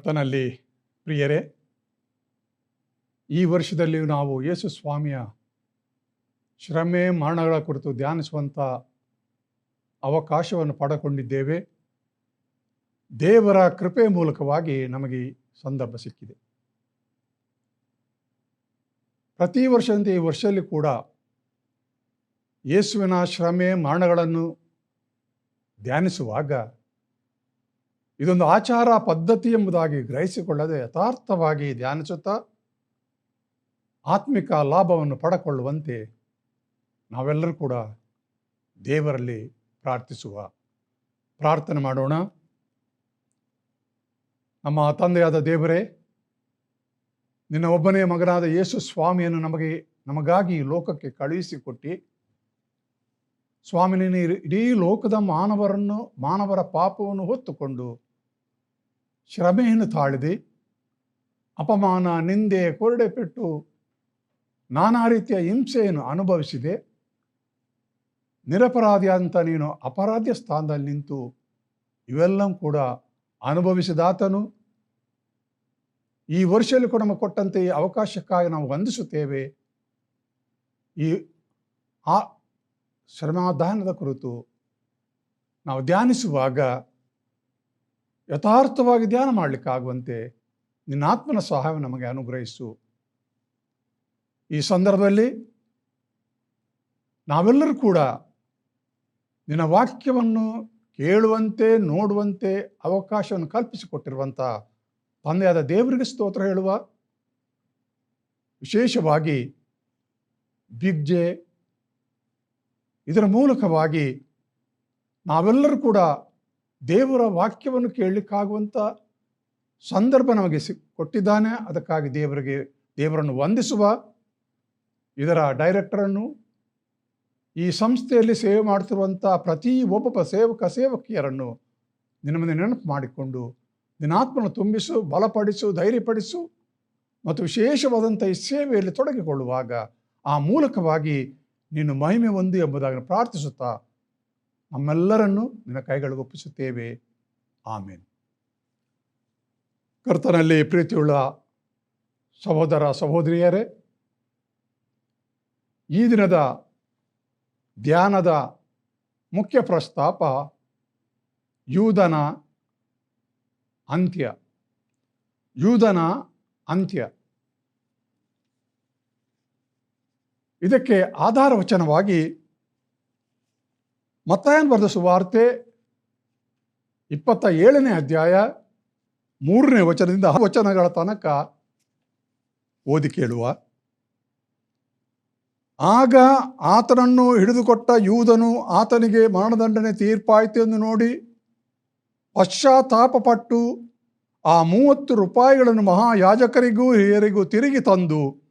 ಕರ್ತನಲ್ಲಿ ಪ್ರಿಯರೇ, ಈ ವರ್ಷದಲ್ಲಿ ನಾವು ಯೇಸು ಸ್ವಾಮಿಯ ಶ್ರಮೆ ಮರಣಗಳ ಕುರಿತು ಧ್ಯಾನಿಸುವಂಥ ಅವಕಾಶವನ್ನು ಪಡೆಕೊಂಡಿದ್ದೇವೆ ದೇವರ ಕೃಪೆ ಮೂಲಕವಾಗಿ ನಮಗೆ ಸಂದರ್ಭ ಸಿಕ್ಕಿದೆ. ಪ್ರತಿ ವರ್ಷದಂತೆ ಈ ವರ್ಷದಲ್ಲಿ ಕೂಡ ಯೇಸುವಿನ ಶ್ರಮೆ ಮರಣಗಳನ್ನು ಧ್ಯಾನಿಸುವಾಗ ಇದೊಂದು ಆಚಾರ ಪದ್ಧತಿ ಎಂಬುದಾಗಿ ಗ್ರಹಿಸಿಕೊಳ್ಳದೆ ಯಥಾರ್ಥವಾಗಿ ಧ್ಯಾನಿಸುತ್ತಾ ಆತ್ಮಿಕ ಲಾಭವನ್ನು ಪಡಕೊಳ್ಳುವಂತೆ ನಾವೆಲ್ಲರೂ ಕೂಡ ದೇವರಲ್ಲಿ ಪ್ರಾರ್ಥಿಸುವ ಪ್ರಾರ್ಥನೆ ಮಾಡೋಣ. ನಮ್ಮ ತಂದೆಯಾದ ದೇವರೇ, ನಿನ್ನ ಒಬ್ಬನೇ ಮಗನಾದ ಯೇಸು ಸ್ವಾಮಿಯನ್ನು ನಮಗೆ, ನಮಗಾಗಿ ಲೋಕಕ್ಕೆ ಕಳುಹಿಸಿಕೊಟ್ಟು, ಸ್ವಾಮಿ ನೀನು ಇಡೀ ಲೋಕದ ಮಾನವರನ್ನು, ಮಾನವರ ಪಾಪವನ್ನು ಹೊತ್ತುಕೊಂಡು ಶ್ರಮೆಯನ್ನು ತಾಳಿದೆ. ಅಪಮಾನ, ನಿಂದೆ, ಕೊರಡೆ ಪೆಟ್ಟು, ನಾನಾ ರೀತಿಯ ಹಿಂಸೆಯನ್ನು ಅನುಭವಿಸಿದೆ. ನಿರಪರಾಧಿಯಾದಂಥ ನೀನು ಅಪರಾಧ್ಯ ಸ್ಥಾನದಲ್ಲಿ ನಿಂತು ಇವೆಲ್ಲವೂ ಕೂಡ ಅನುಭವಿಸಿದಾತನು. ಈ ವರ್ಷದಲ್ಲಿ ಕೂಡ ನಮಗೆ ಕೊಟ್ಟಂತೆ ಈ ಅವಕಾಶಕ್ಕಾಗಿ ನಾವು ವಂದಿಸುತ್ತೇವೆ. ಈ ಆ ಶ್ರಮಾದಾನದ ಕುರಿತು ನಾವು ಧ್ಯಾನಿಸುವಾಗ ಯಥಾರ್ಥವಾಗಿ ಧ್ಯಾನ ಮಾಡಲಿಕ್ಕಾಗುವಂತೆ ನಿನ್ನ ಆತ್ಮನ ಸಹಾಯ ನಮಗೆ ಅನುಗ್ರಹಿಸು. ಈ ಸಂದರ್ಭದಲ್ಲಿ ನಾವೆಲ್ಲರೂ ಕೂಡ ನಿನ್ನ ವಾಕ್ಯವನ್ನು ಕೇಳುವಂತೆ, ನೋಡುವಂತೆ ಅವಕಾಶವನ್ನು ಕಲ್ಪಿಸಿಕೊಟ್ಟಿರುವಂಥ ತಂದೆಯಾದ ದೇವರಿಗೆ ಸ್ತೋತ್ರ ಹೇಳುವ. ವಿಶೇಷವಾಗಿ ಬಿಗ್ಜೆ ಇದರ ಮೂಲಕವಾಗಿ ನಾವೆಲ್ಲರೂ ಕೂಡ ದೇವರ ವಾಕ್ಯವನ್ನು ಕೇಳಲಿಕ್ಕಾಗುವಂಥ ಸಂದರ್ಭ ನಮಗೆ ಸಿ, ಕೊಟ್ಟಿದ್ದಾನೆ. ಅದಕ್ಕಾಗಿ ದೇವರಿಗೆ, ದೇವರನ್ನು ವಂದಿಸುವ ಇದರ ಡೈರೆಕ್ಟರನ್ನು ಈ ಸಂಸ್ಥೆಯಲ್ಲಿ ಸೇವೆ ಮಾಡ್ತಿರುವಂಥ ಪ್ರತಿ ಒಬ್ಬ ಸೇವಕ, ಸೇವಕಿಯರನ್ನು ನಿನ್ನ ಮುಂದೆ ನೆನಪು ಮಾಡಿಕೊಂಡು ದಿನಾತ್ಮನ ತುಂಬಿಸು, ಬಲಪಡಿಸು, ಧೈರ್ಯಪಡಿಸು ಮತ್ತು ವಿಶೇಷವಾದಂಥ ಈ ಸೇವೆಯಲ್ಲಿ ತೊಡಗಿಕೊಳ್ಳುವಾಗ ಆ ಮೂಲಕವಾಗಿ ನೀನು ಮಹಿಮೆ ಒಂದು ಎಂಬುದಾಗಿ ಪ್ರಾರ್ಥಿಸುತ್ತಾ ನಮ್ಮೆಲ್ಲರನ್ನು ನಿನ್ನ ಕೈಗಳಿಗೆ ಒಪ್ಪಿಸುತ್ತೇವೆ. ಆಮೇಲೆ ಕರ್ತನಲ್ಲಿ ಪ್ರೀತಿಯುಳ್ಳ ಸಹೋದರ ಸಹೋದರಿಯರೇ, ಈ ದಿನದ ಧ್ಯಾನದ ಮುಖ್ಯ ಪ್ರಸ್ತಾಪ ಯೂದನ ಅಂತ್ಯ. ಯೂದನ ಅಂತ್ಯ. ಇದಕ್ಕೆ ಆಧಾರ ವಚನವಾಗಿ ಮತ್ತಾಯನ್ ಬರೆದ ಸುವಾರ್ತೆ ಇಪ್ಪತ್ತ ಏಳನೇ ಅಧ್ಯಾಯ ಮೂರನೇ ವಚನದಿಂದ ವಚನಗಳ ತನಕ ಓದಿ ಕೇಳುವ. ಆಗ ಆತನನ್ನು ಹಿಡಿದುಕೊಟ್ಟ ಯೂದನು ಆತನಿಗೆ ಮರಣದಂಡನೆ ತೀರ್ಪಾಯಿತು ಎಂದು ನೋಡಿ ಪಶ್ಚಾತ್ತಾಪಪಟ್ಟು ಆ ಮೂವತ್ತು ರೂಪಾಯಿಗಳನ್ನು ಮಹಾಯಾಜಕರಿಗೂ ಹಿರಿಯರಿಗೂ ತಿರುಗಿ ತಂದು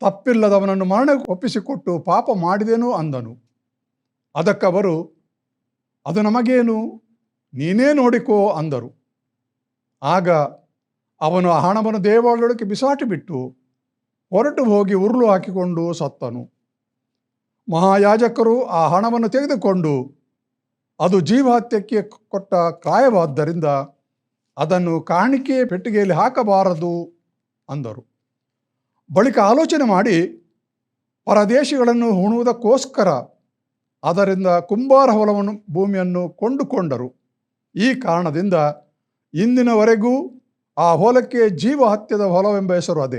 ತಪ್ಪಿಲ್ಲದವನನ್ನು ಮರಣ ಒಪ್ಪಿಸಿಕೊಟ್ಟು ಪಾಪ ಮಾಡಿದೆನು ಅಂದನು. ಅದಕ್ಕವರು, ಅದು ನಮಗೇನು? ನೀನೇ ನೋಡಿಕೋ ಅಂದರು. ಆಗ ಅವನು ಆ ಹಣವನ್ನು ದೇವಾಲಯಕ್ಕೆ ಬಿಸಾಟಿ ಬಿಟ್ಟು ಹೊರಟು ಹೋಗಿ ಉರುಳು ಹಾಕಿಕೊಂಡು ಸತ್ತನು. ಮಹಾಯಾಜಕರು ಆ ಹಣವನ್ನು ತೆಗೆದುಕೊಂಡು ಅದು ಜೀವಹತ್ಯಕ್ಕೆ ಕೊಟ್ಟ ಕಾಯವಾದ್ದರಿಂದ ಅದನ್ನು ಕಾಣಿಕೆ ಪೆಟ್ಟಿಗೆಯಲ್ಲಿ ಹಾಕಬಾರದು ಅಂದರು. ಬಳಿಕ ಆಲೋಚನೆ ಮಾಡಿ, ಪರದೇಶಿಗಳನ್ನು ಹುಣುವುದಕ್ಕೋಸ್ಕರ ಅದರಿಂದ ಕುಂಬಾರ ಹೊಲವನ್ನು ಭೂಮಿಯನ್ನು ಕೊಂಡುಕೊಂಡರು. ಈ ಕಾರಣದಿಂದ ಇಂದಿನವರೆಗೂ ಆ ಹೊಲಕ್ಕೆ ಜೀವ ಹತ್ಯದ ಹೊಲವೆಂಬ ಹೆಸರು ಅದೇ.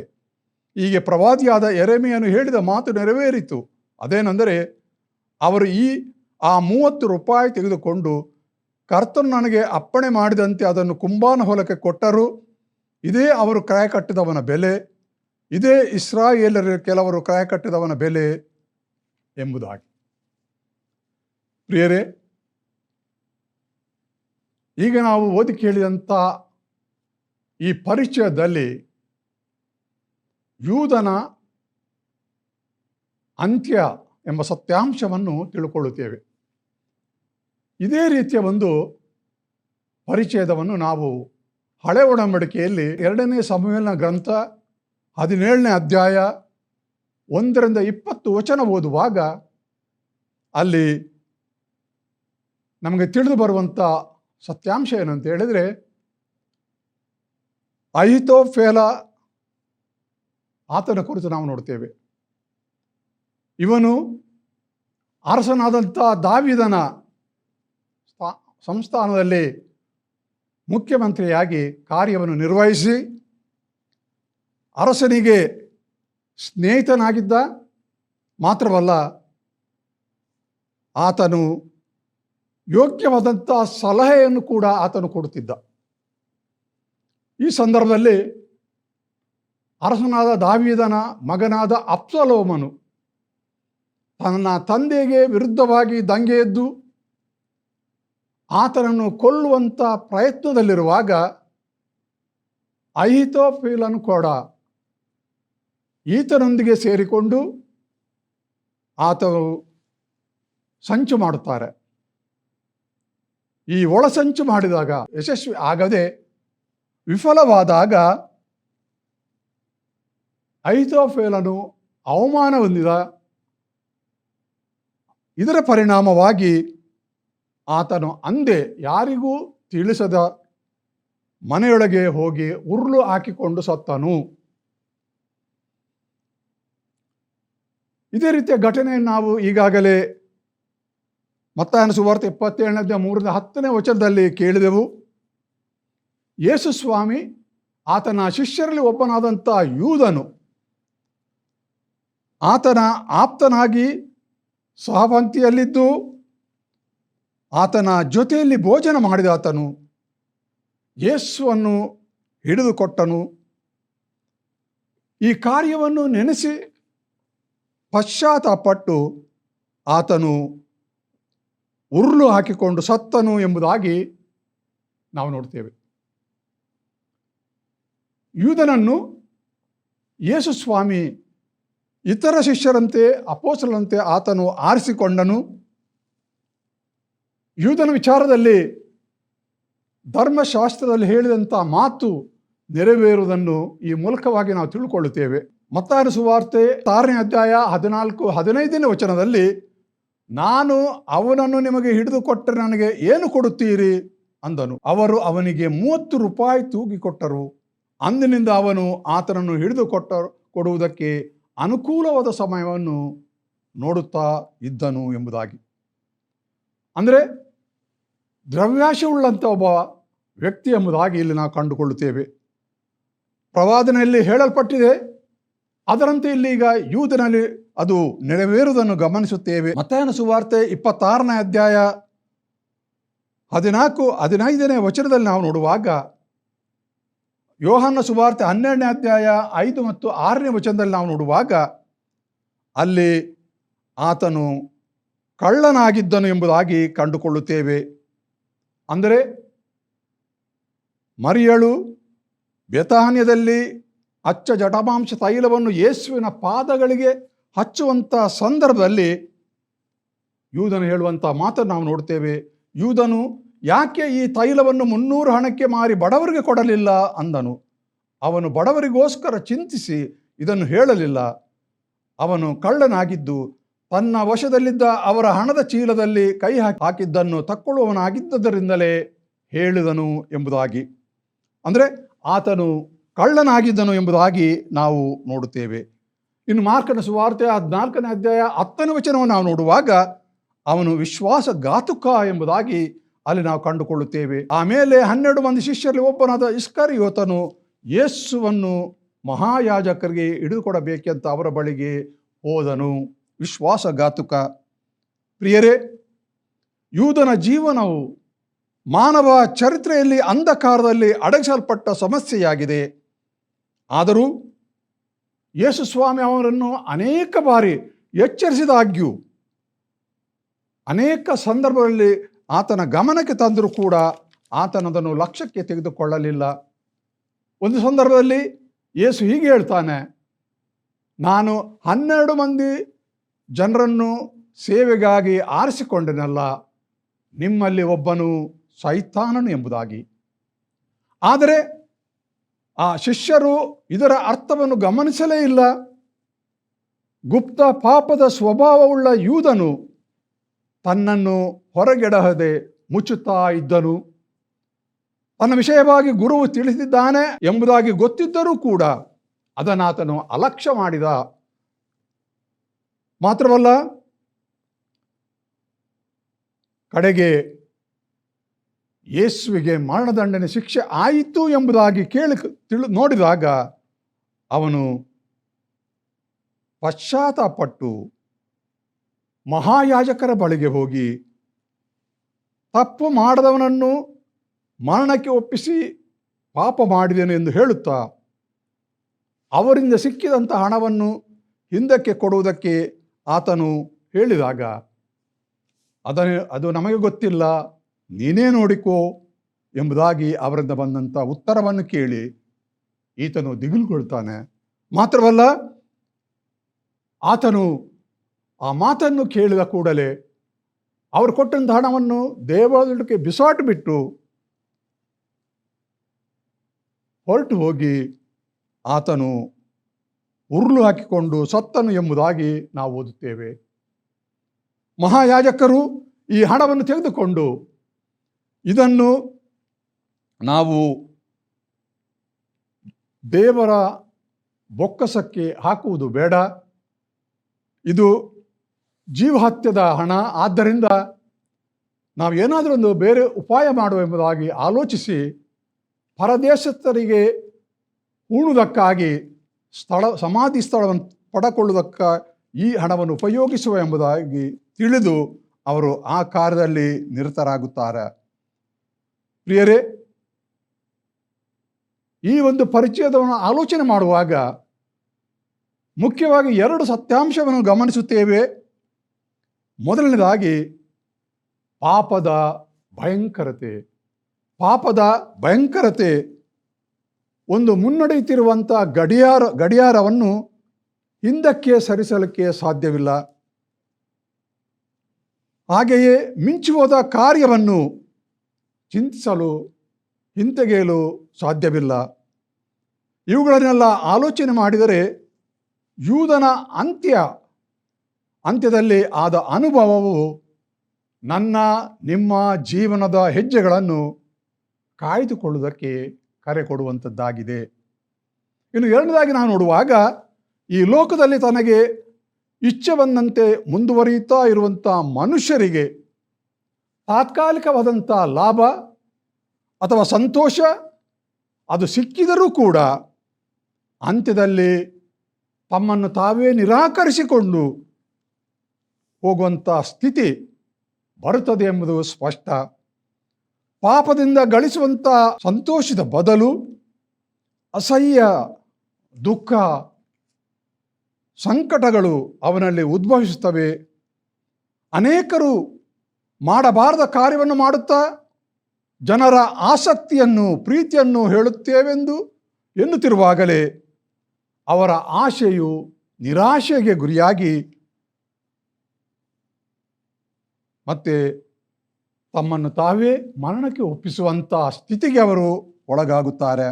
ಹೀಗೆ ಪ್ರವಾದಿಯಾದ ಎರೆಮೆಯನ್ನು ಹೇಳಿದ ಮಾತು ನೆರವೇರಿತು. ಅದೇನೆಂದರೆ, ಅವರು ಈ, ಆ ಮೂವತ್ತು ರೂಪಾಯಿ ತೆಗೆದುಕೊಂಡು ಕರ್ತನು ನನಗೆ ಅಪ್ಪಣೆ ಮಾಡಿದಂತೆ ಅದನ್ನು ಕುಂಬಾನ ಹೊಲಕ್ಕೆ ಕೊಟ್ಟರು. ಇದೇ ಅವರು ಕ್ರಯ ಕಟ್ಟಿದವನ ಬೆಲೆ. ಇದೇ ಇಸ್ರಾಯೇಲರ ಕೆಲವರು ಕ್ರಯ ಕಟ್ಟಿದವನ ಬೆಲೆ ಎಂಬುದಾಗಿ. ಪ್ರಿಯರೇ, ಈಗ ನಾವು ಓದಿ ಕೇಳಿದಂಥ ಈ ಪರಿಚಯದಲ್ಲಿ ಯೂದನ ಅಂತ್ಯ ಎಂಬ ಸತ್ಯಾಂಶವನ್ನು ತಿಳ್ಕೊಳ್ಳುತ್ತೇವೆ. ಇದೇ ರೀತಿಯ ಒಂದು ಪರಿಚಯದವನ್ನು ನಾವು ಹಳೆ ಒಡಂಬಡಿಕೆಯಲ್ಲಿ ಎರಡನೇ ಸಮಯನ ಗ್ರಂಥ ಹದಿನೇಳನೇ ಅಧ್ಯಾಯ ಒಂದರಿಂದ ಇಪ್ಪತ್ತು ವಚನ ಓದುವಾಗ ಅಲ್ಲಿ ನಮಗೆ ತಿಳಿದು ಬರುವಂಥ ಸತ್ಯಾಂಶ ಏನಂತ ಹೇಳಿದರೆ ಅಹಿತೋಫೇಲ ಆತನ ಕುರಿತು ನಾವು ನೋಡ್ತೇವೆ. ಇವನು ಅರಸನಾದಂಥ ದಾವಿದನ ಸ್ಥಾ- ಸಂಸ್ಥಾನದಲ್ಲಿ ಮುಖ್ಯಮಂತ್ರಿಯಾಗಿ ಕಾರ್ಯವನ್ನು ನಿರ್ವಹಿಸಿ, ಅರಸನಿಗೆ ಸ್ನೇಹಿತನಾಗಿದ್ದ ಮಾತ್ರವಲ್ಲ, ಆತನು ಯೋಗ್ಯವಾದಂಥ ಸಲಹೆಯನ್ನು ಕೂಡ ಆತನು ಕೊಡುತ್ತಿದ್ದ. ಈ ಸಂದರ್ಭದಲ್ಲಿ ಅರಸನಾದ ದಾವಿದನ ಮಗನಾದ ಅಪ್ಸಲೋಮನು ತನ್ನ ತಂದೆಗೆ ವಿರುದ್ಧವಾಗಿ ದಂಗೆ ಎದ್ದು ಆತನನ್ನು ಕೊಲ್ಲುವಂಥ ಪ್ರಯತ್ನದಲ್ಲಿರುವಾಗ ಅಹಿತೋಫೀಲನು ಕೂಡ ಈತನೊಂದಿಗೆ ಸೇರಿಕೊಂಡು ಆತನು ಸಂಚು ಮಾಡುತ್ತಾರೆ. ಈ ಒಳಸಂಚು ಮಾಡಿದಾಗ ಯಶಸ್ವಿ ಆಗದೆ ವಿಫಲವಾದಾಗ ಐತೋಫೇಲನು ಅವಮಾನ ಹೊಂದಿದ ಇದರ ಪರಿಣಾಮವಾಗಿ ಆತನು ಅಂದೆ ಯಾರಿಗೂ ತಿಳಿಸದ ಮನೆಯೊಳಗೆ ಹೋಗಿ ಉರುಳು ಹಾಕಿಕೊಂಡು ಸತ್ತನು. ಇದೇ ರೀತಿಯ ಘಟನೆ ನಾವು ಈಗಾಗಲೇ ಮತ್ತಾಯನ ಸುವಾರ್ತೆ ಇಪ್ಪತ್ತೇಳನೇ ಮೂರನೇ ಹತ್ತನೇ ವಚನದಲ್ಲಿ ಕೇಳಿದೆವು. ಯೇಸು ಸ್ವಾಮಿ, ಆತನ ಶಿಷ್ಯರಲ್ಲಿ ಒಬ್ಬನಾದಂಥ ಯೂದನು, ಆತನ ಆಪ್ತನಾಗಿ ಸಹಪಂಕ್ತಿಯಲ್ಲಿದ್ದು ಆತನ ಜೊತೆಯಲ್ಲಿ ಭೋಜನ ಮಾಡಿದ ಆತನು ಯೇಸುವನ್ನು ಹಿಡಿದುಕೊಟ್ಟನು. ಈ ಕಾರ್ಯವನ್ನು ನೆನೆಸಿ ಪಶ್ಚಾತ್ತಾಪಟ್ಟು ಆತನು ಉರುಳು ಹಾಕಿಕೊಂಡು ಸತ್ತನು ಎಂಬುದಾಗಿ ನಾವು ನೋಡ್ತೇವೆ. ಯೂದನನ್ನು ಯೇಸು ಸ್ವಾಮಿ ಇತರ ಶಿಷ್ಯರಂತೆ ಅಪೋಸಲಂತೆ ಆತನು ಆರಿಸಿಕೊಂಡನು. ಯೂದನ ವಿಚಾರದಲ್ಲಿ ಧರ್ಮಶಾಸ್ತ್ರದಲ್ಲಿ ಹೇಳಿದಂಥ ಮಾತು ನೆರವೇರುವುದನ್ನು ಈ ಮೂಲಕವಾಗಿ ನಾವು ತಿಳ್ಕೊಳ್ಳುತ್ತೇವೆ. ಮತ್ತಾರಿಸುವಾರ್ತೆ ಆರನೇ ಅಧ್ಯಾಯ ಹದಿನಾಲ್ಕು, ಹದಿನೈದನೇ ವಚನದಲ್ಲಿ ನಾನು ಅವನನ್ನು ನಿಮಗೆ ಹಿಡಿದು ಕೊಟ್ಟರೆ ನನಗೆ ಏನು ಕೊಡುತ್ತೀರಿ? ಅಂದನು. ಅವರು ಅವನಿಗೆ ಮೂವತ್ತು ರೂಪಾಯಿ ತೂಗಿ ಕೊಟ್ಟರು. ಅಂದಿನಿಂದ ಅವನು ಆತನನ್ನು ಹಿಡಿದುಕೊಟ್ಟ ಕೊಡುವುದಕ್ಕೆ ಅನುಕೂಲವಾದ ಸಮಯವನ್ನು ನೋಡುತ್ತಾ ಇದ್ದನು ಎಂಬುದಾಗಿ. ಅಂದರೆ ದ್ರವ್ಯಾಶವುಳ್ಳಂಥ ಒಬ್ಬ ವ್ಯಕ್ತಿ ಎಂಬುದಾಗಿ ಇಲ್ಲಿ ನಾವು ಕಂಡುಕೊಳ್ಳುತ್ತೇವೆ. ಪ್ರವಾದನೆಯಲ್ಲಿ ಹೇಳಲ್ಪಟ್ಟಿದೆ. ಅದರಂತೆ ಇಲ್ಲಿ ಈಗ ಯೂದನಲ್ಲಿ ಅದು ನೆರವೇರುವುದನ್ನು ಗಮನಿಸುತ್ತೇವೆ. ಮತ್ತಾಯನ ಸುವಾರ್ತೆ ಇಪ್ಪತ್ತಾರನೇ ಅಧ್ಯಾಯ ಹದಿನಾಲ್ಕು, ಹದಿನೈದನೇ ವಚನದಲ್ಲಿ ನಾವು ನೋಡುವಾಗ ಯೋಹಾನ ಸುವಾರ್ತೆ ಹನ್ನೆರಡನೇ ಅಧ್ಯಾಯ ಐದು ಮತ್ತು ಆರನೇ ವಚನದಲ್ಲಿ ನಾವು ನೋಡುವಾಗ ಅಲ್ಲಿ ಆತನು ಕಳ್ಳನಾಗಿದ್ದನು ಎಂಬುದಾಗಿ ಕಂಡುಕೊಳ್ಳುತ್ತೇವೆ. ಅಂದರೆ ಮರಿಯಳು ಬೆತಾನ್ಯದಲ್ಲಿ ಅಚ್ಚ ಜಟಮಾಂಶ ತೈಲವನ್ನು ಯೇಸುವಿನ ಪಾದಗಳಿಗೆ ಹಚ್ಚುವಂಥ ಸಂದರ್ಭದಲ್ಲಿ ಯೂದನು ಹೇಳುವಂಥ ಮಾತನ್ನು ನಾವು ನೋಡ್ತೇವೆ. ಯೂದನು ಯಾಕೆ ಈ ತೈಲವನ್ನು ಮುನ್ನೂರು ಹಣಕ್ಕೆ ಮಾರಿ ಬಡವರಿಗೆ ಕೊಡಲಿಲ್ಲ ಅಂದನು. ಅವನು ಬಡವರಿಗೋಸ್ಕರ ಚಿಂತಿಸಿ ಇದನ್ನು ಹೇಳಲಿಲ್ಲ. ಅವನು ಕಳ್ಳನಾಗಿದ್ದು, ತನ್ನ ವಶದಲ್ಲಿದ್ದ ಅವರ ಹಣದ ಚೀಲದಲ್ಲಿ ಕೈ ಹಾಕಿ ಹಾಕಿದ್ದನ್ನು ತಕ್ಕೊಳ್ಳುವವನಾಗಿದ್ದದರಿಂದಲೇ ಹೇಳಿದನು ಎಂಬುದಾಗಿ. ಅಂದರೆ ಆತನು ಕಳ್ಳನಾಗಿದ್ದನು ಎಂಬುದಾಗಿ ನಾವು ನೋಡುತ್ತೇವೆ. ಇನ್ನು ಮಾರ್ಕನ ಸುವಾರ್ತೆ ಹದಿನಾಲ್ಕನೇ ಅಧ್ಯಾಯ ಹತ್ತನೇ ವಚನವನ್ನು ನಾವು ನೋಡುವಾಗ, ಅವನು ವಿಶ್ವಾಸಘಾತುಕ ಎಂಬುದಾಗಿ ಅಲ್ಲಿ ನಾವು ಕಂಡುಕೊಳ್ಳುತ್ತೇವೆ. ಆಮೇಲೆ ಹನ್ನೆರಡು ಮಂದಿ ಶಿಷ್ಯರಲ್ಲಿ ಒಬ್ಬನಾದ ಇಸ್ಕರಿಯೋತನು ಯೇಸುವನ್ನು ಮಹಾಯಾಜಕರಿಗೆ ಹಿಡಿದುಕೊಡಬೇಕೆಂತ ಅವರ ಬಳಿಗೆ ಹೋದನು. ವಿಶ್ವಾಸಘಾತುಕ. ಪ್ರಿಯರೇ, ಯೂದನ ಜೀವನವು ಮಾನವ ಚರಿತ್ರೆಯಲ್ಲಿ ಅಂಧಕಾರದಲ್ಲಿ ಅಡಗಿಸಲ್ಪಟ್ಟ ಸಮಸ್ಯೆಯಾಗಿದೆ. ಆದರೂ ಯೇಸು ಸ್ವಾಮಿ ಅವರನ್ನು ಅನೇಕ ಬಾರಿ ಎಚ್ಚರಿಸಿದಾಗ್ಯೂ, ಅನೇಕ ಸಂದರ್ಭಗಳಲ್ಲಿ ಆತನ ಗಮನಕ್ಕೆ ತಂದರೂ ಕೂಡ ಆತನದನ್ನು ಲಕ್ಷ್ಯಕ್ಕೆ ತೆಗೆದುಕೊಳ್ಳಲಿಲ್ಲ. ಒಂದು ಸಂದರ್ಭದಲ್ಲಿ ಯೇಸು ಹೀಗೆ ಹೇಳ್ತಾನೆ, ನಾನು ಹನ್ನೆರಡು ಮಂದಿ ಜನರನ್ನು ಸೇವೆಗಾಗಿ ಆರಿಸಿಕೊಂಡನಲ್ಲ, ನಿಮ್ಮಲ್ಲಿ ಒಬ್ಬನು ಸೈತಾನನು ಎಂಬುದಾಗಿ. ಆದರೆ ಆ ಶಿಷ್ಯರು ಇದರ ಅರ್ಥವನ್ನು ಗಮನಿಸಲೇ ಇಲ್ಲ. ಗುಪ್ತ ಪಾಪದ ಸ್ವಭಾವವುಳ್ಳ ಯೂದನು ತನ್ನನ್ನು ಹೊರಗೆಡಹದೆ ಮುಚ್ಚುತ್ತಾ ಇದ್ದನು. ತನ್ನ ವಿಷಯವಾಗಿ ಗುರುವು ತಿಳಿಸಿದ್ದಾನೆ ಎಂಬುದಾಗಿ ಗೊತ್ತಿದ್ದರೂ ಕೂಡ ಅದನ್ನಾತನು ಅಲಕ್ಷ್ಯ ಮಾಡಿದ. ಮಾತ್ರವಲ್ಲ, ಕಡೆಗೆ ಯೇಸುವಿಗೆ ಮರಣದಂಡನೆ ಶಿಕ್ಷೆ ಆಯಿತು ಎಂಬುದಾಗಿ ಕೇಳಿ ತಿಳಿ, ನೋಡಿದಾಗ ಅವನು ಪಶ್ಚಾತ್ತಾಪಟ್ಟು ಮಹಾಯಾಜಕರ ಬಳಿಗೆ ಹೋಗಿ ತಪ್ಪು ಮಾಡದವನನ್ನು ಮರಣಕ್ಕೆ ಒಪ್ಪಿಸಿ ಪಾಪ ಮಾಡಿದೆನು ಎಂದು ಹೇಳುತ್ತಾ ಅವರಿಂದ ಸಿಕ್ಕಿದಂಥ ಹಣವನ್ನು ಹಿಂದಕ್ಕೆ ಕೊಡುವುದಕ್ಕೆ ಆತನು ಹೇಳಿದಾಗ, ಅದನ್ನು, ಅದು ನಮಗೆ ಗೊತ್ತಿಲ್ಲ. ನೀನೇ ನೋಡಿಕೋ ಎಂಬುದಾಗಿ ಅವರಿಂದ ಬಂದಂಥ ಉತ್ತರವನ್ನು ಕೇಳಿ ಈತನು ದಿಗಿಲುಗೊಳ್ತಾನೆ. ಮಾತ್ರವಲ್ಲ, ಆತನು ಆ ಮಾತನ್ನು ಕೇಳಿದ ಕೂಡಲೇ ಅವರು ಕೊಟ್ಟಂಥ ಹಣವನ್ನು ದೇವಾಲಯಕ್ಕೆ ಬಿಸಾಟು ಬಿಟ್ಟು ಹೊರಟು ಹೋಗಿ ಆತನು ಉರುಳು ಹಾಕಿಕೊಂಡು ಸತ್ತನು ಎಂಬುದಾಗಿ ನಾವು ಓದುತ್ತೇವೆ. ಮಹಾಯಾಜಕರು ಈ ಹಣವನ್ನು ತೆಗೆದುಕೊಂಡು ಇದನ್ನು ನಾವು ದೇವರ ಬೊಕ್ಕಸಕ್ಕೆ ಹಾಕುವುದು ಬೇಡ. ಇದು ಜೀವಹತ್ಯದ ಹಣ. ಆದ್ದರಿಂದ ನಾವು ಏನಾದರೂ ಒಂದು ಬೇರೆ ಉಪಾಯ ಮಾಡುವೆಂಬುದಾಗಿ ಆಲೋಚಿಸಿ ಪರದೇಶಸ್ಥರಿಗೆ ಉಣುವುದಕ್ಕಾಗಿ ಸ್ಥಳ, ಸಮಾಧಿ ಸ್ಥಳವನ್ನು ಪಡಕೊಳ್ಳುವುದಕ್ಕ ಈ ಹಣವನ್ನು ಉಪಯೋಗಿಸುವ ಎಂಬುದಾಗಿ ತಿಳಿದು ಅವರು ಆ ಕಾರ್ಯದಲ್ಲಿ ನಿರತರಾಗುತ್ತಾರೆ. ಪ್ರಿಯರೇ, ಈ ಒಂದು ಪರಿಚಯದವನ್ನು ಆಲೋಚನೆ ಮಾಡುವಾಗ ಮುಖ್ಯವಾಗಿ ಎರಡು ಸತ್ಯಾಂಶವನ್ನು ಗಮನಿಸುತ್ತೇವೆ. ಮೊದಲನೇದಾಗಿ ಪಾಪದ ಭಯಂಕರತೆ. ಪಾಪದ ಭಯಂಕರತೆ ಒಂದು ಮುನ್ನಡೆಯುತ್ತಿರುವಂಥ ಗಡಿಯಾರ, ಗಡಿಯಾರವನ್ನು ಹಿಂದಕ್ಕೆ ಸರಿಸಲಿಕ್ಕೆ ಸಾಧ್ಯವಿಲ್ಲ. ಹಾಗೆಯೇ ಮಿಂಚುವುದ ಕಾರ್ಯವನ್ನು ಚಿಂತಿಸಲು, ಹಿಂತೆಗೆಯಲು ಸಾಧ್ಯವಿಲ್ಲ. ಇವುಗಳನ್ನೆಲ್ಲ ಆಲೋಚನೆ ಮಾಡಿದರೆ ಯೂದನ ಅಂತ್ಯ, ಅಂತ್ಯದಲ್ಲಿ ಆದ ಅನುಭವವು ನನ್ನ, ನಿಮ್ಮ ಜೀವನದ ಹೆಜ್ಜೆಗಳನ್ನು ಕಾಯ್ದುಕೊಳ್ಳುವುದಕ್ಕೆ ಕರೆ ಕೊಡುವಂಥದ್ದಾಗಿದೆ. ಇನ್ನು ಎರಡನೇದಾಗಿ ನಾನು ನೋಡುವಾಗ, ಈ ಲೋಕದಲ್ಲಿ ತನಗೆ ಇಚ್ಛೆ ಬಂದಂತೆ ಮುಂದುವರಿಯುತ್ತಾ ಇರುವಂಥ ಮನುಷ್ಯರಿಗೆ ತಾತ್ಕಾಲಿಕವಾದಂಥ ಲಾಭ ಅಥವಾ ಸಂತೋಷ, ಅದು ಸಿಕ್ಕಿದರೂ ಕೂಡ ಅಂತ್ಯದಲ್ಲಿ ತಮ್ಮನ್ನು ತಾವೇ ನಿರಾಕರಿಸಿಕೊಂಡು ಹೋಗುವಂಥ ಸ್ಥಿತಿ ಬರುತ್ತದೆ ಎಂಬುದು ಸ್ಪಷ್ಟ. ಪಾಪದಿಂದ ಗಳಿಸುವಂಥ ಸಂತೋಷದ ಬದಲು ಅಸಹ್ಯ, ದುಃಖ, ಸಂಕಟಗಳು ಅವನಲ್ಲಿ ಉದ್ಭವಿಸುತ್ತವೆ. ಅನೇಕರು ಮಾಡಬಾರದ ಕಾರ್ಯವನ್ನು ಮಾಡುತ್ತಾ ಜನರ ಆಸಕ್ತಿಯನ್ನು, ಪ್ರೀತಿಯನ್ನು ಹೇಳುತ್ತೇವೆಂದು ಎನ್ನುತ್ತಿರುವಾಗಲೇ ಅವರ ಆಶೆಯು ನಿರಾಶೆಗೆ ಗುರಿಯಾಗಿ ಮತ್ತೆ ತಮ್ಮನ್ನು ತಾವೇ ಮರಣಕ್ಕೆ ಒಪ್ಪಿಸುವಂಥ ಸ್ಥಿತಿಗೆ ಅವರು ಒಳಗಾಗುತ್ತಾರೆ.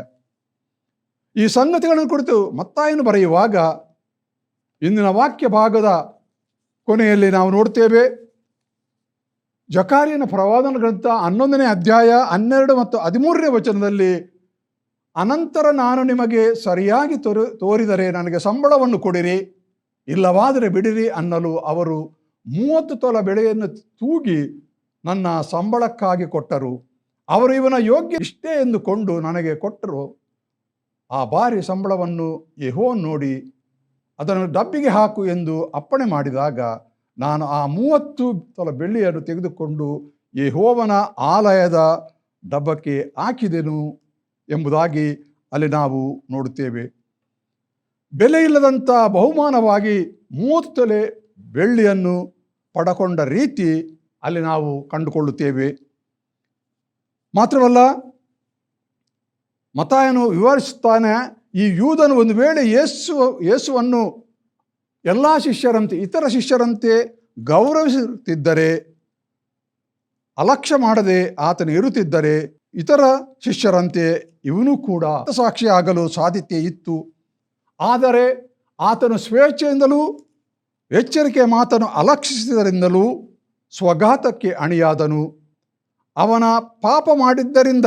ಈ ಸಂಗತಿಗಳನ್ನು ಕುರಿತು ಮತ್ತಾಯನ್ನು ಬರೆಯುವಾಗ ಇಂದಿನ ವಾಕ್ಯ ಭಾಗದ ಕೊನೆಯಲ್ಲಿ ನಾವು ನೋಡ್ತೇವೆ. ಜಕಾರಿಯನ ಪ್ರವಾದನ ಗ್ರಂಥ ಹನ್ನೊಂದನೇ ಅಧ್ಯಾಯ ಹನ್ನೆರಡು ಮತ್ತು ಹದಿಮೂರನೇ ವಚನದಲ್ಲಿ, ಅನಂತರ ನಾನು ನಿಮಗೆ ಸರಿಯಾಗಿ ತೋರಿ, ತೋರಿದರೆ ನನಗೆ ಸಂಬಳವನ್ನು ಕೊಡಿರಿ, ಇಲ್ಲವಾದರೆ ಬಿಡಿರಿ ಅನ್ನಲು ಅವರು ಮೂವತ್ತು ತೊಲ ಬೆಳೆಯನ್ನು ತೂಗಿ ನನ್ನ ಸಂಬಳಕ್ಕಾಗಿ ಕೊಟ್ಟರು. ಅವರು ಇವನ ಯೋಗ್ಯ ಇಷ್ಟೇ ಎಂದುಕೊಂಡು ನನಗೆ ಕೊಟ್ಟರು. ಆ ಬಾರಿ ಸಂಬಳವನ್ನು ಯಹೋ ನೋಡಿ, ಅದನ್ನು ಡಬ್ಬಿಗೆ ಹಾಕು ಎಂದು ಅಪ್ಪಣೆ ಮಾಡಿದಾಗ ನಾನು ಆ ಮೂವತ್ತು ತೊಲ ಬೆಳ್ಳಿಯನ್ನು ತೆಗೆದುಕೊಂಡು ಯೆಹೋವನ ಆಲಯದ ಡಬ್ಬಕ್ಕೆ ಹಾಕಿದೆನು ಎಂಬುದಾಗಿ ಅಲ್ಲಿ ನಾವು ನೋಡುತ್ತೇವೆ. ಬೆಲೆ ಇಲ್ಲದಂಥ ಬಹುಮಾನವಾಗಿ ಮೂವತ್ತು ತೊಲೆ ಬೆಳ್ಳಿಯನ್ನು ಪಡಕೊಂಡ ರೀತಿ ಅಲ್ಲಿ ನಾವು ಕಂಡುಕೊಳ್ಳುತ್ತೇವೆ. ಮಾತ್ರವಲ್ಲ ಮತಾಯನು ವಿವರಿಸುತ್ತಾನೆ, ಈ ಯೂದನು ಒಂದು ವೇಳೆ ಯೇಸು, ಯೇಸುವನ್ನು ಎಲ್ಲ ಶಿಷ್ಯರಂತೆ, ಇತರ ಶಿಷ್ಯರಂತೆ ಗೌರವಿಸುತ್ತಿದ್ದರೆ, ಅಲಕ್ಷ್ಯ ಮಾಡದೆ ಆತನು ಇರುತ್ತಿದ್ದರೆ, ಇತರ ಶಿಷ್ಯರಂತೆ ಇವನು ಕೂಡ ಸಾಕ್ಷಿಯಾಗಲು ಸಾಧ್ಯತೆ ಇತ್ತು. ಆದರೆ ಆತನು ಸ್ವೇಚ್ಛೆಯಿಂದಲೂ ಎಚ್ಚರಿಕೆ ಮಾತನ್ನು ಅಲಕ್ಷಿಸಿದರಿಂದಲೂ ಸ್ವಘಾತಕ್ಕೆ ಅಣಿಯಾದನು. ಅವನ ಪಾಪ ಮಾಡಿದ್ದರಿಂದ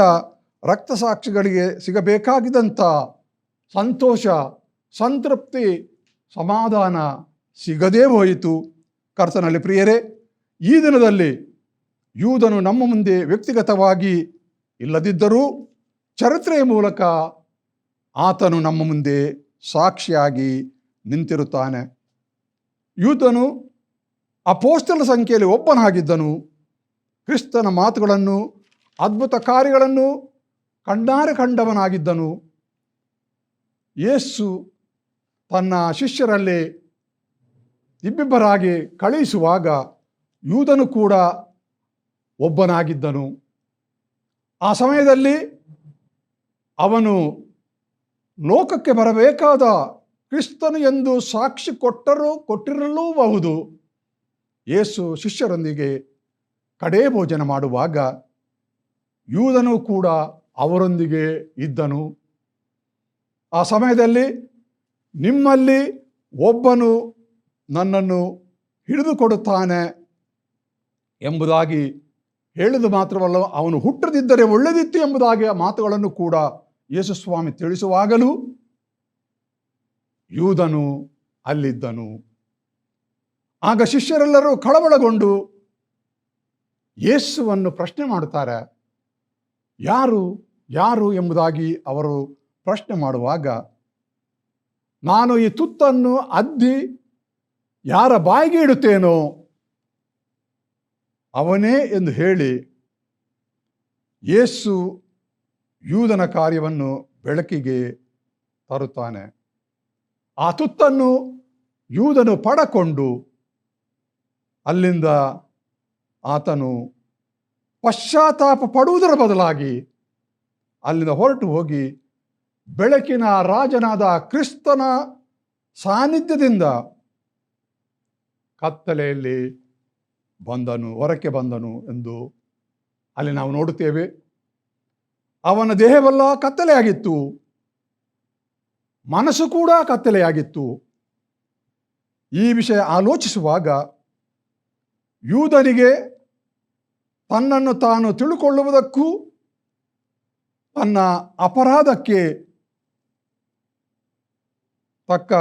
ರಕ್ತಸಾಕ್ಷಿಗಳಿಗೆ ಸಿಗಬೇಕಾಗಿದ್ದಂಥ ಸಂತೋಷ, ಸಂತೃಪ್ತಿ ಸಮಾಧಾನ ಸಿಗದೇ ಹೋಯಿತು. ಕರ್ತನಲ್ಲಿ ಪ್ರಿಯರೇ, ಈ ದಿನದಲ್ಲಿ ಯೂದನು ನಮ್ಮ ಮುಂದೆ ವ್ಯಕ್ತಿಗತವಾಗಿ ಇಲ್ಲದಿದ್ದರೂ ಚರಿತ್ರೆಯ ಮೂಲಕ ಆತನು ನಮ್ಮ ಮುಂದೆ ಸಾಕ್ಷಿಯಾಗಿ ನಿಂತಿರುತ್ತಾನೆ. ಯೂದನು ಅಪೋಸ್ಟಲ್ ಸಂಖ್ಯೆಯಲ್ಲಿ ಒಬ್ಬನಾಗಿದ್ದನು. ಕ್ರಿಸ್ತನ ಮಾತುಗಳನ್ನು, ಅದ್ಭುತ ಕಾರ್ಯಗಳನ್ನು ಕಂಡಾರೆ ಕಂಡವನಾಗಿದ್ದನು. ಯೇಸು ತನ್ನ ಶಿಷ್ಯರಲ್ಲಿ ಇಬ್ಬಿಬ್ಬರಾಗಿ ಕಳುಹಿಸುವಾಗ ಯೂದನು ಕೂಡ ಒಬ್ಬನಾಗಿದ್ದನು. ಆ ಸಮಯದಲ್ಲಿ ಅವನು ಲೋಕಕ್ಕೆ ಬರಬೇಕಾದ ಕ್ರಿಸ್ತನು ಎಂದು ಸಾಕ್ಷಿ ಕೊಟ್ಟರೂ ಕೊಟ್ಟಿರಲೂಬಹುದು. ಯೇಸು ಶಿಷ್ಯರೊಂದಿಗೆ ಕಡೇ ಭೋಜನ ಮಾಡುವಾಗ ಯೂದನು ಕೂಡ ಅವರೊಂದಿಗೆ ಇದ್ದನು. ಆ ಸಮಯದಲ್ಲಿ ನಿಮ್ಮಲ್ಲಿ ಒಬ್ಬನು ನನ್ನನ್ನು ಹಿಡಿದುಕೊಡುತ್ತಾನೆ ಎಂಬುದಾಗಿ ಹೇಳಿದ ಮಾತ್ರವಲ್ಲ, ಅವನು ಹುಟ್ಟದಿದ್ದರೆ ಒಳ್ಳೆದಿತ್ತು ಎಂಬುದಾಗಿ ಆ ಮಾತುಗಳನ್ನು ಕೂಡ ಯೇಸುಸ್ವಾಮಿ ತಿಳಿಸುವಾಗಲೂ ಯೂದನು ಅಲ್ಲಿದ್ದನು. ಆಗ ಶಿಷ್ಯರೆಲ್ಲರೂ ಕಳವಳಗೊಂಡು ಯೇಸುವನ್ನು ಪ್ರಶ್ನೆ ಮಾಡುತ್ತಾರೆ, ಯಾರು ಯಾರು ಎಂಬುದಾಗಿ ಅವರು ಪ್ರಶ್ನೆ ಮಾಡುವಾಗ ನಾನು ಈ ತುತ್ತನ್ನು ಅದ್ದಿ ಯಾರ ಬಾಯಿಗೆ ಇಡುತ್ತೇನೋ ಅವನೇ ಎಂದು ಹೇಳಿ ಯೇಸು ಯೂದನ ಕಾರ್ಯವನ್ನು ಬೆಳಕಿಗೆ ತರುತ್ತಾನೆ. ಆ ತುತ್ತನ್ನು ಯೂದನು ಪಡಕೊಂಡು ಅಲ್ಲಿಂದ ಆತನು ಪಶ್ಚಾತ್ತಾಪ ಪಡುವುದರ ಬದಲಾಗಿ ಅಲ್ಲಿಂದ ಹೊರಟು ಹೋಗಿ ಬೆಳಕಿನ ರಾಜನಾದ ಕ್ರಿಸ್ತನ ಸಾನ್ನಿಧ್ಯದಿಂದ ಕತ್ತಲೆಯಲ್ಲಿ ಬಂದನು, ಹೊರಕ್ಕೆ ಬಂದನು ಎಂದು ಅಲ್ಲಿ ನಾವು ನೋಡುತ್ತೇವೆ. ಅವನ ದೇಹವೆಲ್ಲ ಕತ್ತಲೆಯಾಗಿತ್ತು. ಮನಸ್ಸು ಕೂಡ ಕತ್ತಲೆಯಾಗಿತ್ತು. ಈ ವಿಷಯ ಆಲೋಚಿಸುವಾಗ ಯೂದನಿಗೆ ತನ್ನನ್ನು ತಾನು ತಿಳುಕೊಳ್ಳುವುದಕ್ಕೂ ತನ್ನ ಅಪರಾಧಕ್ಕೆ ತಕ್ಕ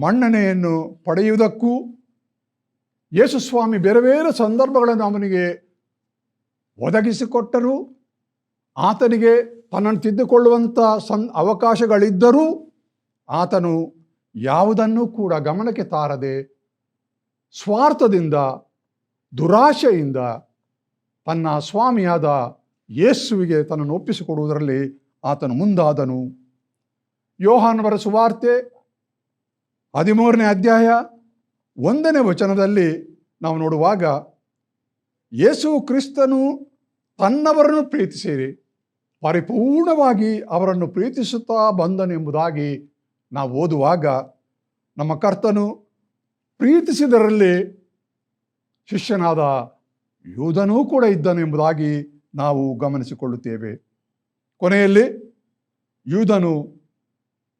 ಮನ್ನಣೆಯನ್ನು ಪಡೆಯುವುದಕ್ಕೂ ಯೇಸುಸ್ವಾಮಿ ಬೇರೆ ಬೇರೆ ಸಂದರ್ಭಗಳನ್ನು ಅವನಿಗೆ ಒದಗಿಸಿಕೊಟ್ಟರು. ಆತನಿಗೆ ತನ್ನನ್ನು ತಿದ್ದುಕೊಳ್ಳುವಂಥ ಸನ್ ಅವಕಾಶಗಳಿದ್ದರೂ ಆತನು ಯಾವುದನ್ನೂ ಕೂಡ ಗಮನಕ್ಕೆ ತಾರದೆ ಸ್ವಾರ್ಥದಿಂದ, ದುರಾಶೆಯಿಂದ ತನ್ನ ಸ್ವಾಮಿಯಾದ ಯೇಸುವಿಗೆ ತನ್ನನ್ನು ಒಪ್ಪಿಸಿಕೊಡುವುದರಲ್ಲಿ ಆತನು ಮುಂದಾದನು. ಯೋಹಾನವರ ಸುವಾರ್ತೆ ಹದಿಮೂರನೇ ಅಧ್ಯಾಯ ಒಂದನೇ ವಚನದಲ್ಲಿ ನಾವು ನೋಡುವಾಗ, ಯೇಸು ಕ್ರಿಸ್ತನು ತನ್ನವರನ್ನು ಪ್ರೀತಿಸಿರಿ, ಪರಿಪೂರ್ಣವಾಗಿ ಅವರನ್ನು ಪ್ರೀತಿಸುತ್ತಾ ಬಂದನೆಂಬುದಾಗಿ ನಾವು ಓದುವಾಗ, ನಮ್ಮ ಕರ್ತನು ಪ್ರೀತಿಸಿದರಲ್ಲಿ ಶಿಷ್ಯನಾದ ಯೂಧನೂ ಕೂಡ ಇದ್ದನೆಂಬುದಾಗಿ ನಾವು ಗಮನಿಸಿಕೊಳ್ಳುತ್ತೇವೆ. ಕೊನೆಯಲ್ಲಿ, ಯೂದನು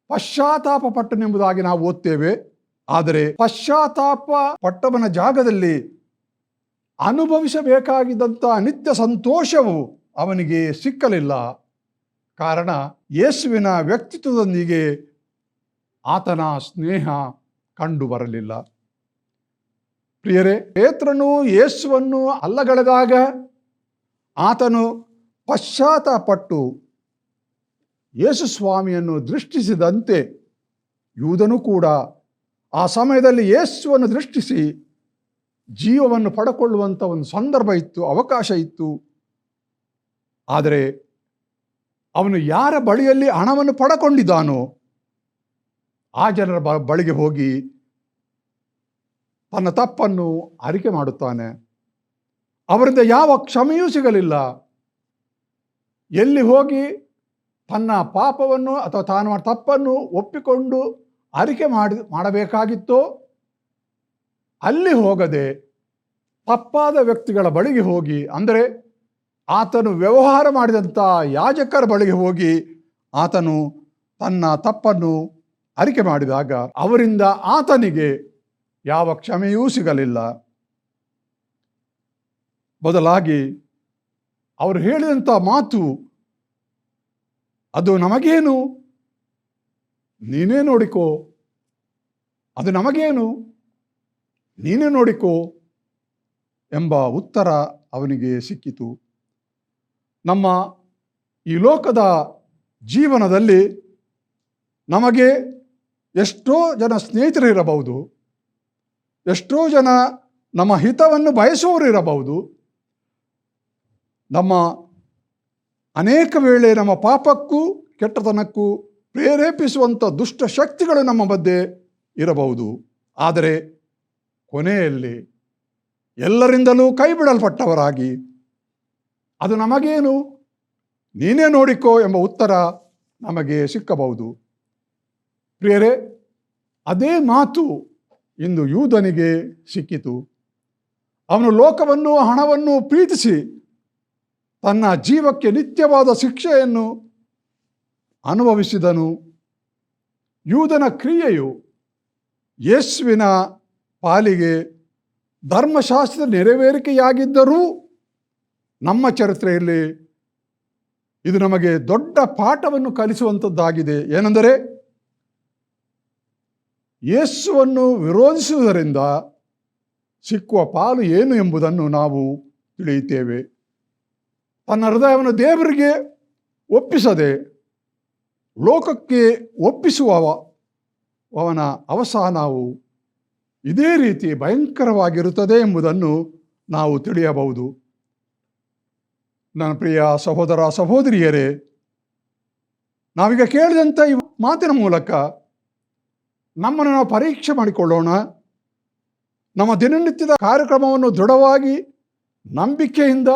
ಪಶ್ಚಾತ್ತಾಪ ಪಟ್ಟನೆಂಬುದಾಗಿ ನಾವು ಓದ್ತೇವೆ. ಆದರೆ ಪಶ್ಚಾತ್ತಾಪ ಪಟ್ಟವನ ಜಾಗದಲ್ಲಿ ಅನುಭವಿಸಬೇಕಾಗಿದ್ದಂಥ ನಿತ್ಯ ಸಂತೋಷವು ಅವನಿಗೆ ಸಿಕ್ಕಲಿಲ್ಲ. ಕಾರಣ ಯೇಸುವಿನ ವ್ಯಕ್ತಿತ್ವದೊಂದಿಗೆ ಆತನ ಸ್ನೇಹ ಕಂಡು ಬರಲಿಲ್ಲ. ಪ್ರಿಯರೇ, ಪೇತ್ರನು ಯೇಸುವನ್ನು ಅಲ್ಲಗಳೆದಾಗ ಆತನು ಪಶ್ಚಾತ್ತಾಪಟ್ಟು ಯೇಸು ಸ್ವಾಮಿಯನ್ನು ದೃಷ್ಟಿಸಿದಂತೆ ಯೂದನು ಕೂಡ ಆ ಸಮಯದಲ್ಲಿ ಯೇಸುವನ್ನು ದೃಷ್ಟಿಸಿ ಜೀವವನ್ನು ಪಡಕೊಳ್ಳುವಂಥ ಒಂದು ಸಂದರ್ಭ ಇತ್ತು, ಅವಕಾಶ ಇತ್ತು. ಆದರೆ ಅವನು ಯಾರ ಬಳಿಯಲ್ಲಿ ಹಣವನ್ನು ಪಡಕೊಂಡಿದ್ದಾನೋ ಆ ಜನರ ಬ, ಬಳಿಗೆ ಹೋಗಿ ತನ್ನ ತಪ್ಪನ್ನು ಅರಿಕೆ ಮಾಡುತ್ತಾನೆ. ಅವರಿಂದ ಯಾವ ಕ್ಷಮೆಯೂ ಸಿಗಲಿಲ್ಲ. ಎಲ್ಲಿ ಹೋಗಿ ತನ್ನ ಪಾಪವನ್ನು ಅಥವಾ ತಾನು ತಪ್ಪನ್ನು ಒಪ್ಪಿಕೊಂಡು ಅರಿಕೆ ಮಾಡಿ, ಮಾಡಬೇಕಾಗಿತ್ತೋ, ಅಲ್ಲಿ ಹೋಗದೆ ತಪ್ಪಾದ ವ್ಯಕ್ತಿಗಳ ಬಳಿಗೆ ಹೋಗಿ, ಅಂದರೆ ಆತನು ವ್ಯವಹಾರ ಮಾಡಿದಂಥ ಯಾಜಕರ ಬಳಿಗೆ ಹೋಗಿ ಆತನು ತನ್ನ ತಪ್ಪನ್ನು ಅರಿಕೆ ಮಾಡಿದಾಗ ಅವರಿಂದ ಆತನಿಗೆ ಯಾವ ಕ್ಷಮೆಯೂ ಸಿಗಲಿಲ್ಲ. ಬದಲಾಗಿ ಅವರು ಹೇಳಿದಂಥ ಮಾತು ಅದು ನಮಗೇನು? ನೀನೇ ನೋಡಿಕೋ. ಅದು ನಮಗೇನು? ನೀನೇ ನೋಡಿಕೋ ಎಂಬ ಉತ್ತರ ಅವನಿಗೆ ಸಿಕ್ಕಿತು. ನಮ್ಮ ಈ ಲೋಕದ ಜೀವನದಲ್ಲಿ ನಮಗೆ ಎಷ್ಟೋ ಜನ ಸ್ನೇಹಿತರಿರಬಹುದು ಎಷ್ಟೋ ಜನ ನಮ್ಮ ಹಿತವನ್ನು ಬಯಸುವವರು ಇರಬಹುದು. ನಮ್ಮ ಅನೇಕ ವೇಳೆ ನಮ್ಮ ಪಾಪಕ್ಕೂ ಕೆಟ್ಟತನಕ್ಕೂ ಪ್ರೇರೇಪಿಸುವಂಥ ದುಷ್ಟ ಶಕ್ತಿಗಳು ನಮ್ಮ ಮಧ್ಯೆ ಇರಬಹುದು. ಆದರೆ ಕೊನೆಯಲ್ಲಿ ಎಲ್ಲರಿಂದಲೂ ಕೈ ಬಿಡಲ್ಪಟ್ಟವರಾಗಿ ಅದು ನಮಗೇನು? ನೀನೇ ನೋಡಿಕೋ ಎಂಬ ಉತ್ತರ ನಮಗೆ ಸಿಕ್ಕಬಹುದು. ಪ್ರಿಯರೇ, ಅದೇ ಮಾತು ಇಂದು ಯೂದನಿಗೆ ಸಿಕ್ಕಿತು. ಅವನು ಲೋಕವನ್ನು ಹಣವನ್ನು ಪ್ರೀತಿಸಿ ತನ್ನ ಜೀವಕ್ಕೆ ನಿತ್ಯವಾದ ಶಿಕ್ಷೆಯನ್ನು ಅನುಭವಿಸಿದನು. ಯೂದನ ಕ್ರಿಯೆಯು ಯೇಸುವಿನ ಪಾಲಿಗೆ ಧರ್ಮಶಾಸ್ತ್ರದ ನೆರವೇರಿಕೆಯಾಗಿದ್ದರೂ ನಮ್ಮ ಚರಿತ್ರೆಯಲ್ಲಿ ಇದು ನಮಗೆ ದೊಡ್ಡ ಪಾಠವನ್ನು ಕಲಿಸುವಂಥದ್ದಾಗಿದೆ. ಏನೆಂದರೆ, ಯೇಸುವನ್ನು ವಿರೋಧಿಸುವುದರಿಂದ ಸಿಕ್ಕುವ ಪಾಲು ಏನು ಎಂಬುದನ್ನು ನಾವು ತಿಳಿಯುತ್ತೇವೆ. ತನ್ನ ಹೃದಯವನ್ನು ದೇವರಿಗೆ ಒಪ್ಪಿಸದೆ ಲೋಕಕ್ಕೆ ಒಪ್ಪಿಸುವವ, ಅವನ ಅವಸಾನವು ಇದೇ ರೀತಿ ಭಯಂಕರವಾಗಿರುತ್ತದೆ ಎಂಬುದನ್ನು ನಾವು ತಿಳಿಯಬಹುದು. ನನ್ನ ಪ್ರಿಯ ಸಹೋದರ ಸಹೋದರಿಯರೇ, ನಾವೀಗ ಕೇಳಿದಂಥ ಈ ಮಾತಿನ ಮೂಲಕ ನಮ್ಮನ್ನು ನಾವು ಪರೀಕ್ಷೆ ಮಾಡಿಕೊಳ್ಳೋಣ. ನಮ್ಮ ದಿನನಿತ್ಯದ ಕಾರ್ಯಕ್ರಮವನ್ನು ದೃಢವಾಗಿ ನಂಬಿಕೆಯಿಂದ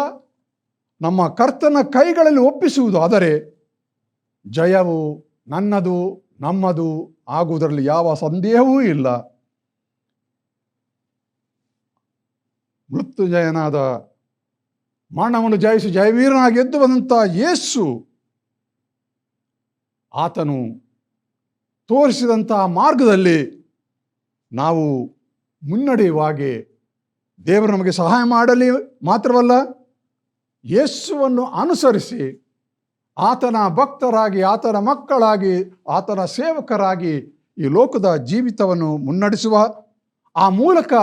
ನಮ್ಮ ಕರ್ತನ ಕೈಗಳಲ್ಲಿ ಒಪ್ಪಿಸುವುದು ಆದರೆ ಜಯವು ನನ್ನದು, ನಮ್ಮದು ಆಗುವುದರಲ್ಲಿ ಯಾವ ಸಂದೇಹವೂ ಇಲ್ಲ. ಮೃತ್ಯುಜಯನಾದ ಮಾನವನು ಜಯಿಸಿ ಜಯವೀರನಾಗಿ ಎದ್ದು ಬಂದಂಥ ಯೇಸು ಆತನು ತೋರಿಸಿದಂತಹ ಮಾರ್ಗದಲ್ಲಿ ನಾವು ಮುನ್ನಡೆಯುವ ಹಾಗೆ ದೇವರು ನಮಗೆ ಸಹಾಯ ಮಾಡಲಿ ಮಾತ್ರವಲ್ಲ ಯೇಸುವನ್ನು ಅನುಸರಿಸಿ ಆತನ ಭಕ್ತರಾಗಿ, ಆತನ ಮಕ್ಕಳಾಗಿ, ಆತನ ಸೇವಕರಾಗಿ ಈ ಲೋಕದ ಜೀವಿತವನ್ನು ಮುನ್ನಡೆಸುವ ಆ ಮೂಲಕ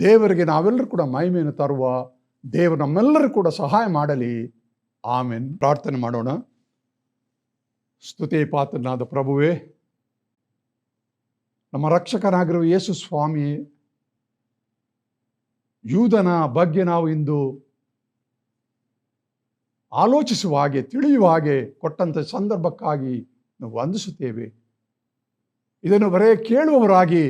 ದೇವರಿಗೆ ನಾವೆಲ್ಲರೂ ಕೂಡ ಮಹಿಮೆಯನ್ನು ತರುವ ದೇವರು ನಮ್ಮೆಲ್ಲರೂ ಕೂಡ ಸಹಾಯ ಮಾಡಲಿ. ಆಮೇನ್. ಪ್ರಾರ್ಥನೆ ಮಾಡೋಣ. ಸ್ತುತಿ ಪಾತ್ರನಾದ ಪ್ರಭುವೇ, ನಮ್ಮ ರಕ್ಷಕನಾಗಿರುವ ಯೇಸು ಸ್ವಾಮಿ, ಯೂದನ ಬಗ್ಗೆ ನಾವು ಇಂದು ಆಲೋಚಿಸುವ ಹಾಗೆ, ತಿಳಿಯುವ ಹಾಗೆ ಕೊಟ್ಟಂಥ ಸಂದರ್ಭಕ್ಕಾಗಿ ನಾವು ವಂದಿಸುತ್ತೇವೆ. ಇದನ್ನು ಬರೇ ಕೇಳುವವರಾಗಿ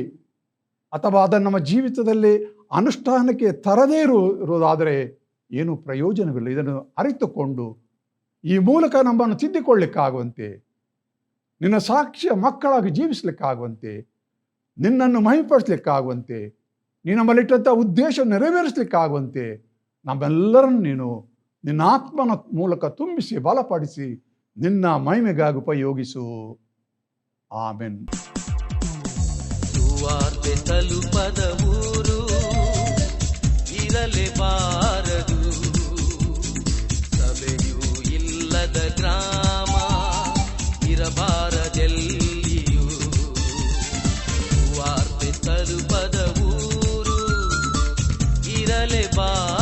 ಅಥವಾ ಅದನ್ನು ನಮ್ಮ ಜೀವಿತದಲ್ಲಿ ಅನುಷ್ಠಾನಕ್ಕೆ ತರದೇ ಇರು, ಇರುವುದಾದರೆ ಏನು ಪ್ರಯೋಜನವಿಲ್ಲ. ಇದನ್ನು ಅರಿತುಕೊಂಡು ಈ ಮೂಲಕ ನಮ್ಮನ್ನು ತಿದ್ದಿಕೊಳ್ಳಿಕ್ಕಾಗುವಂತೆ, ನಿನ್ನ ಸಾಕ್ಷ್ಯ ಮಕ್ಕಳಾಗಿ ಜೀವಿಸಲಿಕ್ಕಾಗುವಂತೆ, ನಿನ್ನನ್ನು ಮಹಿಪಡಿಸ್ಲಿಕ್ಕಾಗುವಂತೆ ನೀನು ನಮ್ಮಲ್ಲಿಟ್ಟಂಥ ಉದ್ದೇಶ ನೆರವೇರಿಸಲಿಕ್ಕಾಗುವಂತೆ, ನಮ್ಮೆಲ್ಲರನ್ನು ನೀನು ನಿನ್ನ ಆತ್ಮನ ಮೂಲಕ ತುಂಬಿಸಿ, ಬಲಪಡಿಸಿ, ನಿನ್ನ ಮಹಿಮೆಗಾಗಿ ಉಪಯೋಗಿಸು. ಆಮೆನ್. ಸುವಾರ್ತೆ ತಲುಪದ ಊರು ಇರಲೇಬಾರದು ಸಭೆಯೂ ಇಲ್ಲದ ಗ್ರಾಮ, ಇರಬಾರದೆಲ್ಲಿಯೂ. ಸುವಾರ್ತೆ ತಲುಪದ ಊರು ಇರಲೇಬಾರದು